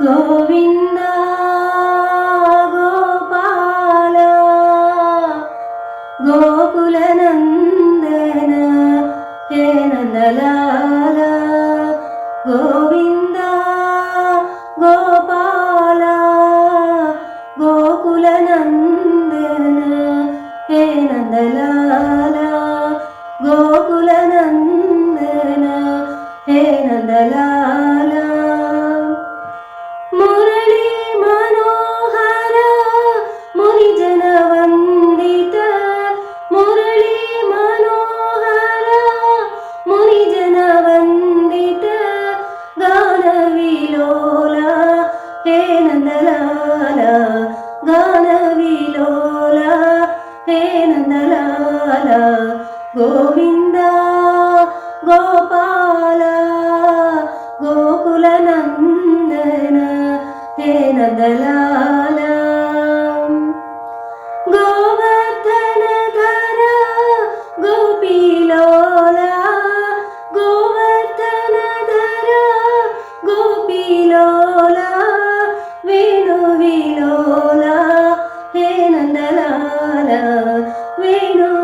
గోవింద గోపాల గోకుల నందన హే నందలాల గోవింద గోపాల గోకుల నందన హే నందలాల గోకుల నందన హే నందలాల నందలాల గాన విలోల హే నందలాల గోవింద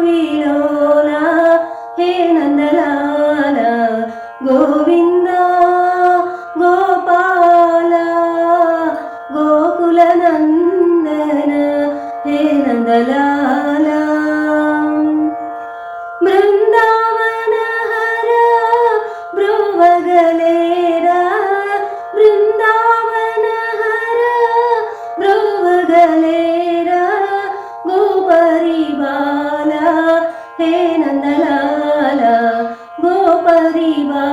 వేణు విలోల హే నందలాల గోవింద గోపాల గోకుల నందన హే నందలాల బృందావన హర బ్రువగలేరా బృందావన హర బ్రువగలేరా గోపరిబాల హే నందలాల గోపరివా